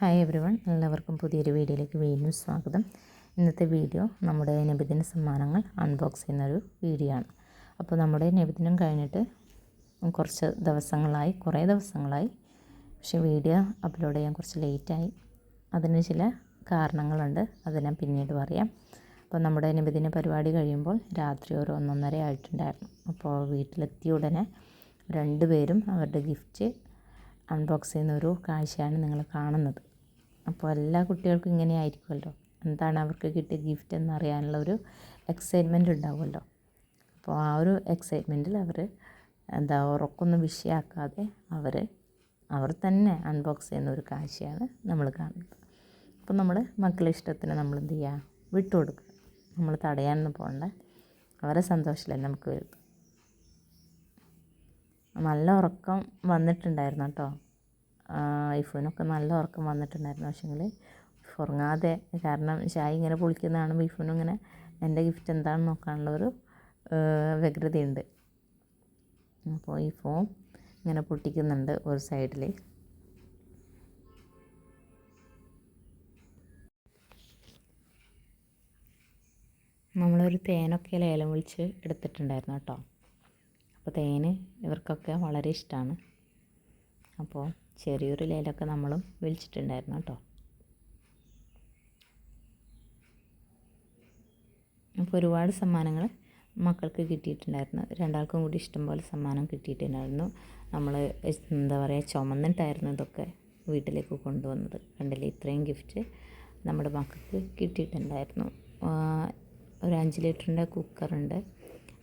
Hi every one എല്ലാവർക്കും പുതിയൊരു വീഡിയോയിലേക്ക് വീണ്ടും സ്വാഗതം. ഇന്നത്തെ വീഡിയോ നമ്മുടെ നബിദിന സമ്മാനങ്ങൾ അൺബോക്സ് ചെയ്യുന്നൊരു വീഡിയോ ആണ്. അപ്പോൾ നമ്മുടെ നബിദിനം കഴിഞ്ഞിട്ട് കുറച്ച് ദിവസങ്ങളായി കുറേ ദിവസങ്ങളായി. പക്ഷേ വീഡിയോ അപ്ലോഡ് ചെയ്യാൻ കുറച്ച് ലേറ്റായി അതിന് ചില കാരണങ്ങളുണ്ട് അത് ഞാൻ പിന്നീട് പറയാം. അപ്പോൾ നമ്മുടെ നബിദിന പരിപാടി കഴിയുമ്പോൾ രാത്രി ഒരു ഒന്നൊന്നര ആയിട്ടുണ്ടായിരുന്നു. അപ്പോൾ വീട്ടിലെത്തിയ ഉടനെ രണ്ടുപേരും അവരുടെ ഗിഫ്റ്റ് അൺബോക്സ് ചെയ്യുന്ന ഒരു കാഴ്ചയാണ് നിങ്ങൾ കാണുന്നത്. അപ്പോൾ എല്ലാ കുട്ടികൾക്കും ഇങ്ങനെ ആയിരിക്കുമല്ലോ. എന്താണ് അവർക്ക് കിട്ടിയ ഗിഫ്റ്റ് എന്നറിയാനുള്ള ഒരു എക്സൈറ്റ്മെന്റ് ഉണ്ടാവുമല്ലോ. അപ്പോൾ ആ ഒരു എക്സൈറ്റ്മെന്റിൽ അവർ എന്താ ഉറക്കൊന്നും വിഷയമാക്കാതെ അവർ അവർ തന്നെ അൺബോക്സ് ചെയ്യുന്ന ഒരു കാഴ്ചയാണ് നമ്മൾ കാണുന്നത്. അപ്പോൾ നമ്മൾ മക്കളെ ഇഷ്ടത്തിന് നമ്മൾ എന്ത് ചെയ്യുക? വിട്ടുകൊടുക്കുക നമ്മൾ തടയാനൊന്നും പോകണ്ട. അവരെ സന്തോഷമല്ലേ നമുക്ക് വരുന്നത് നല്ല ഉറക്കം വന്നിട്ടുണ്ടായിരുന്നു കേട്ടോ. ഐഫോനൊക്കെ നല്ല ഉറക്കം വന്നിട്ടുണ്ടായിരുന്നു പക്ഷേങ്കിൽ ഉറങ്ങാതെ. കാരണം ചായ ഇങ്ങനെ പൊളിക്കുന്നതാണ് ഐഫോനും ഇങ്ങനെ എന്റെ ഗിഫ്റ്റ് എന്താണെന്ന് നോക്കാനുള്ള ഒരു വ്യഗ്രതയുണ്ട്. അപ്പോൾ ഈ ഫോൺ ഇങ്ങനെ പൊട്ടിക്കുന്നുണ്ട് ഒരു സൈഡിൽ നമ്മളൊരു തേനൊക്കെ ലേലം വിളിച്ച് എടുത്തിട്ടുണ്ടായിരുന്നു കേട്ടോ. അപ്പോൾ തേന് ഇവർക്കൊക്കെ വളരെ ഇഷ്ടമാണ് അപ്പോൾ ചെറിയൊരു ലേലൊക്കെ നമ്മളും വിളിച്ചിട്ടുണ്ടായിരുന്നു കേട്ടോ. അപ്പോൾ ഒരുപാട് സമ്മാനങ്ങൾ മക്കൾക്ക് കിട്ടിയിട്ടുണ്ടായിരുന്നു. രണ്ടാൾക്കും കൂടി ഇഷ്ടംപോലെ സമ്മാനം കിട്ടിയിട്ടുണ്ടായിരുന്നു. നമ്മൾ എന്താ പറയുക ചുമന്നിട്ടായിരുന്നു ഇതൊക്കെ വീട്ടിലേക്ക് കൊണ്ടുവന്നത്. കണ്ടില്ലേ? ഇത്രയും ഗിഫ്റ്റ് നമ്മുടെ മക്കൾക്ക് കിട്ടിയിട്ടുണ്ടായിരുന്നു. ഒരു അഞ്ച് ലിറ്ററിന്റെ കുക്കറുണ്ട്.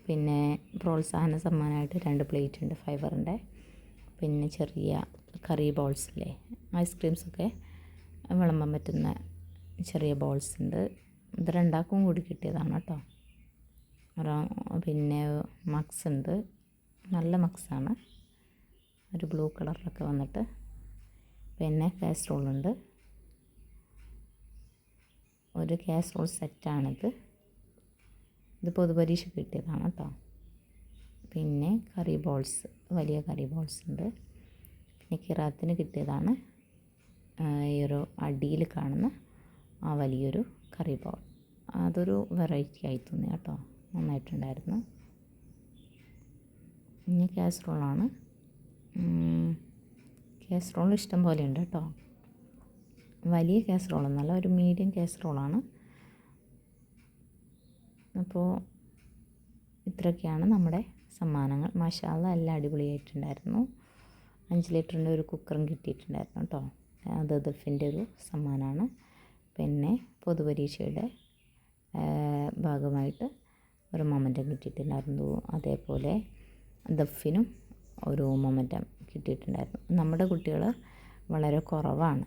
പിന്നെ പ്രോത്സാഹന സമ്മാനമായിട്ട് രണ്ട് പ്ലേറ്റ് ഉണ്ട് ഫൈബറിന്റെ. പിന്നെ ചെറിയ കറി ബോൾസ് അല്ലേ ഐസ്ക്രീംസൊക്കെ വിളമ്പാൻ പറ്റുന്ന ചെറിയ ബോൾസ് ഉണ്ട് ഇത് രണ്ടാക്കും കൂടി കിട്ടിയതാണ് കേട്ടോ. പിന്നെ മക്സ് ഉണ്ട് നല്ല മക്സാണ് ഒരു ബ്ലൂ കളറിലൊക്കെ വന്നിട്ട്. പിന്നെ കാസറോളുണ്ട്. ഒരു കാസറോൾ സെറ്റാണിത്. ഇത് പൊതുപരീക്ഷ കിട്ടിയതാണ് കേട്ടോ. പിന്നെ കറി ബോൾസ് വലിയ കറി ബോൾസ് ഉണ്ട് പിന്നെ കിറാത്തിന് കിട്ടിയതാണ്. ഈ ഒരു അടിയിൽ കാണുന്ന ആ വലിയൊരു കറി ബോൾ അതൊരു വെറൈറ്റി ആയി തോന്നി കേട്ടോ. നന്നായിട്ടുണ്ടായിരുന്നു. ഇനി കാസറോളാണ് കാസറോൾ ഇഷ്ടം പോലെ ഉണ്ട് കേട്ടോ. വലിയ കാസറോളൊന്നല്ല ഒരു മീഡിയം കാസറോളാണ് അപ്പോൾ ഇത്രയൊക്കെയാണ് നമ്മുടെ സമ്മാനങ്ങൾ. മഷാല എല്ലാം അടിപൊളിയായിട്ടുണ്ടായിരുന്നു. അഞ്ച് ലിറ്ററിന്റെ ഒരു കുക്കറും കിട്ടിയിട്ടുണ്ടായിരുന്നു കേട്ടോ. അത് ദഫിന്റെ ഒരു സമ്മാനമാണ്. പിന്നെ പൊതുപരീക്ഷയുടെ ഭാഗമായിട്ട് ഒരു മൊമെന്റം കിട്ടിയിട്ടുണ്ടായിരുന്നു. അതേപോലെ ദഫിനും ഒരു മൊമെന്റം കിട്ടിയിട്ടുണ്ടായിരുന്നു. നമ്മുടെ കുട്ടികൾ വളരെ കുറവാണ്.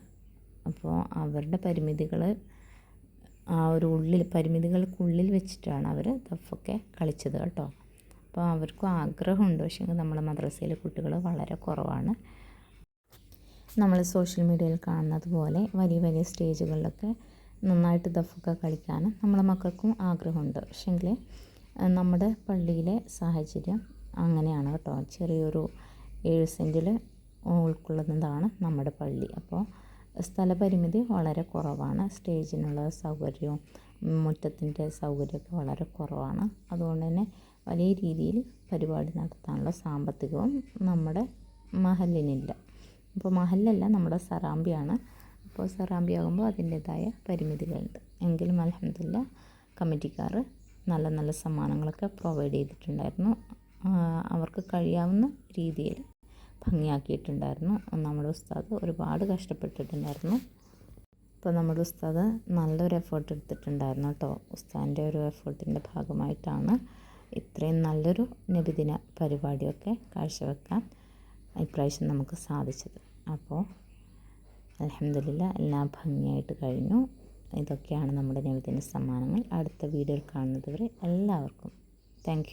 അപ്പോൾ അവരുടെ പരിമിതികൾ ആ ഒരു ഉള്ളിൽ പരിമിതികൾക്കുള്ളിൽ വെച്ചിട്ടാണ് അവർ ദഫൊക്കെ കളിച്ചത് കേട്ടോ. അപ്പോൾ അവർക്കും ആഗ്രഹമുണ്ട്. പക്ഷേ നമ്മുടെ മദ്രസയിലെ കുട്ടികൾ വളരെ കുറവാണ്. നമ്മൾ സോഷ്യൽ മീഡിയയിൽ കാണുന്നത് പോലെ വലിയ വലിയ സ്റ്റേജുകളിലൊക്കെ നന്നായിട്ട് ദഫൊക്കെ കളിക്കാനും നമ്മളെ മക്കൾക്കും ആഗ്രഹമുണ്ട്. പക്ഷേങ്കിൽ നമ്മുടെ പള്ളിയിലെ സാഹചര്യം അങ്ങനെയാണ് കേട്ടോ. ചെറിയൊരു ഏഴ് സെന്റിൽ ഉൾക്കൊള്ളുന്നതാണ് നമ്മുടെ പള്ളി. അപ്പോൾ സ്ഥലപരിമിതി വളരെ കുറവാണ്. സ്റ്റേജിനുള്ള സൗകര്യവും മുറ്റത്തിന്റെ സൗകര്യമൊക്കെ വളരെ കുറവാണ്. അതുകൊണ്ട് തന്നെ വലിയ രീതിയിൽ പരിപാടി നടത്താനുള്ള സാമ്പത്തികവും നമ്മുടെ മഹലിനില്ല. അപ്പോൾ മഹലല്ല നമ്മുടെ സറാമ്പിയാണ്. അപ്പോൾ സറാമ്പി ആകുമ്പോൾ അതിന്റേതായ പരിമിതികളുണ്ട്. എങ്കിലും അലഹമില്ല കമ്മിറ്റിക്കാർ നല്ല നല്ല സമ്മാനങ്ങളൊക്കെ പ്രൊവൈഡ് ചെയ്തിട്ടുണ്ടായിരുന്നു. അവർക്ക് കഴിയാവുന്ന രീതിയിൽ ഭംഗിയാക്കിയിട്ടുണ്ടായിരുന്നു. നമ്മുടെ ഉസ്താദ് ഒരുപാട് കഷ്ടപ്പെട്ടിട്ടുണ്ടായിരുന്നു. ഇപ്പോൾ നമ്മുടെ ഉസ്താദ് നല്ലൊരു എഫേർട്ട് എടുത്തിട്ടുണ്ടായിരുന്നു കേട്ടോ. ഉസ്താദിന്റെ ഒരു എഫേർട്ടിന്റെ ഭാഗമായിട്ടാണ് ഇത്രയും നല്ലൊരു നബിദിന പരിപാടിയൊക്കെ കാഴ്ചവെക്കാൻ ഇപ്രാവശ്യം നമുക്ക് സാധിച്ചത്. അപ്പോൾ അലഹമില്ല എല്ലാം ഭംഗിയായിട്ട് കഴിഞ്ഞു. ഇതൊക്കെയാണ് നമ്മുടെ നബിദിന സമ്മാനങ്ങൾ. അടുത്ത വീഡിയോയിൽ കാണുന്നതുവരെ എല്ലാവർക്കും താങ്ക്